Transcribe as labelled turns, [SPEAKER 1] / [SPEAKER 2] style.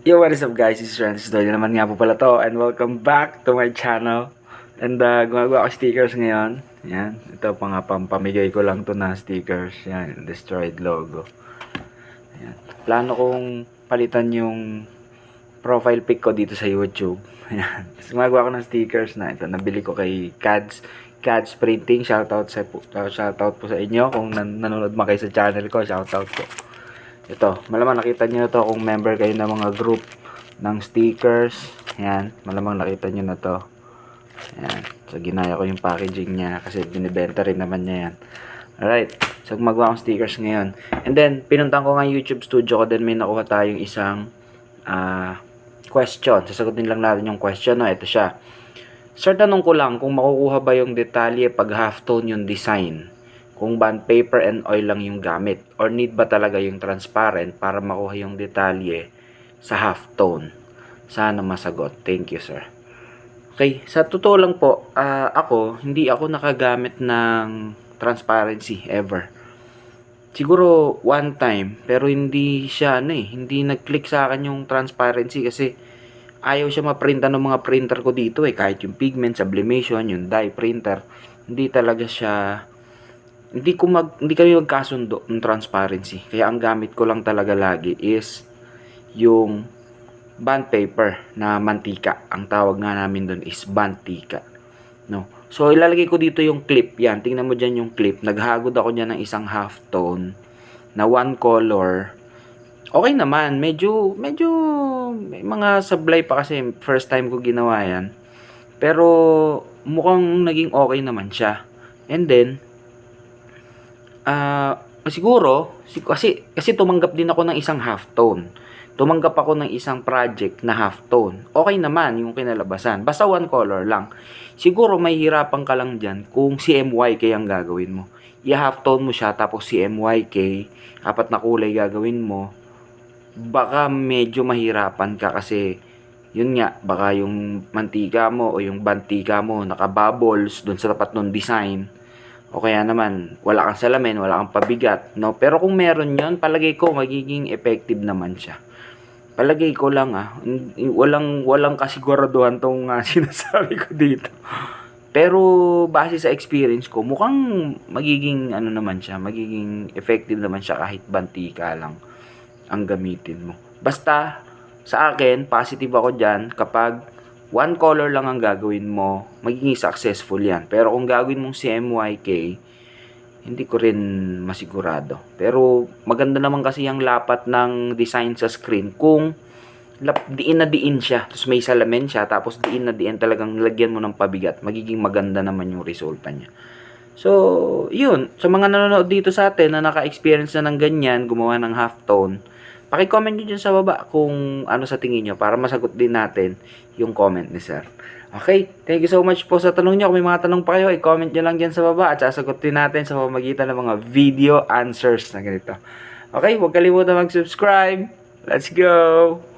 [SPEAKER 1] Yo, what is up guys? This is Francis Doyle naman nga po pala to and welcome back to my channel. And uh, gumagawa ako stickers ngayon. Yan. Ito pa nga pampamigay ko lang to na stickers. Yan. Destroyed logo. Yan. Plano kong palitan yung profile pic ko dito sa YouTube. Yan. Tapos gumagawa ko ng stickers na ito. Nabili ko kay Cads Cads Printing. Shoutout sa shoutout po sa inyo kung nan nanonood man kayo sa channel ko. Shoutout po. Ito, malamang nakita nyo na to kung member kayo ng mga group ng stickers. Yan, malamang nakita nyo na to. Yan, so ginaya ko yung packaging niya kasi binibenta rin naman niya yan. Alright, so gumagawa akong stickers ngayon. And then, pinuntan ko nga YouTube studio ko, then may nakuha tayong isang ah question. Sasagutin lang natin yung question. No? Ito siya. Sir, tanong ko lang kung makukuha ba yung detalye pag halftone yung design kung bond paper and oil lang yung gamit or need ba talaga yung transparent para makuha yung detalye sa half tone? Sana masagot. Thank you sir. Okay sa totoo lang po ah, ako hindi ako nakagamit ng transparency ever. Siguro one time pero hindi siya ano eh hindi nag-click sa akin yung transparency kasi ayaw siya maprintan ng mga printer ko dito eh. Kahit yung pigment sublimation yung dye printer hindi talaga siya hindi ko mag hindi kami magkasundo ng transparency. Kaya ang gamit ko lang talaga lagi is yung bond paper na mantika. Ang tawag nga namin doon is bantika. No. So ilalagay ko dito yung clip. Yan, tingnan mo diyan yung clip. Naghagod ako niyan ng isang half tone na one color. Okay naman, medyo medyo may mga sablay pa kasi first time ko ginawa yan. Pero mukhang naging okay naman siya. And then ah siguro si- kasi kasi tumanggap din ako ng isang half tone. Tumanggap ako ng isang project na half tone. Okay naman yung kinalabasan. Basta one color lang. Siguro may hirapan ka lang diyan kung CMYK ang gagawin mo. I-half tone mo siya tapos CMYK, apat na kulay gagawin mo. Baka medyo mahirapan ka kasi yun nga, baka yung mantika mo o yung bantika mo naka-bubbles doon sa tapat ng design o kaya naman, wala kang salamin, wala kang pabigat, no? Pero kung meron yon palagay ko, magiging effective naman siya. Palagay ko lang, ah. Walang, walang kasiguraduhan tong ah, sinasabi ko dito. Pero, base sa experience ko, mukhang magiging, ano naman siya, magiging effective naman siya kahit bantika lang ang gamitin mo. Basta, sa akin, positive ako dyan kapag one color lang ang gagawin mo, magiging successful yan. Pero kung gagawin mong CMYK, hindi ko rin masigurado. Pero maganda naman kasi yung lapat ng design sa screen kung diin na diin siya. Tapos may salamin siya, tapos diin na diin talagang lagyan mo ng pabigat. Magiging maganda naman yung resulta niya. So, yun. Sa mga nanonood dito sa atin na naka-experience na ng ganyan, gumawa ng half-tone, Paki-comment nyo dyan sa baba kung ano sa tingin nyo para masagot din natin yung comment ni sir. Okay, thank you so much po sa tanong nyo. Kung may mga tanong pa kayo, i-comment nyo lang dyan sa baba at sasagutin natin sa pamagitan ng mga video answers na ganito. Okay, huwag kalimutan mag-subscribe. Let's go!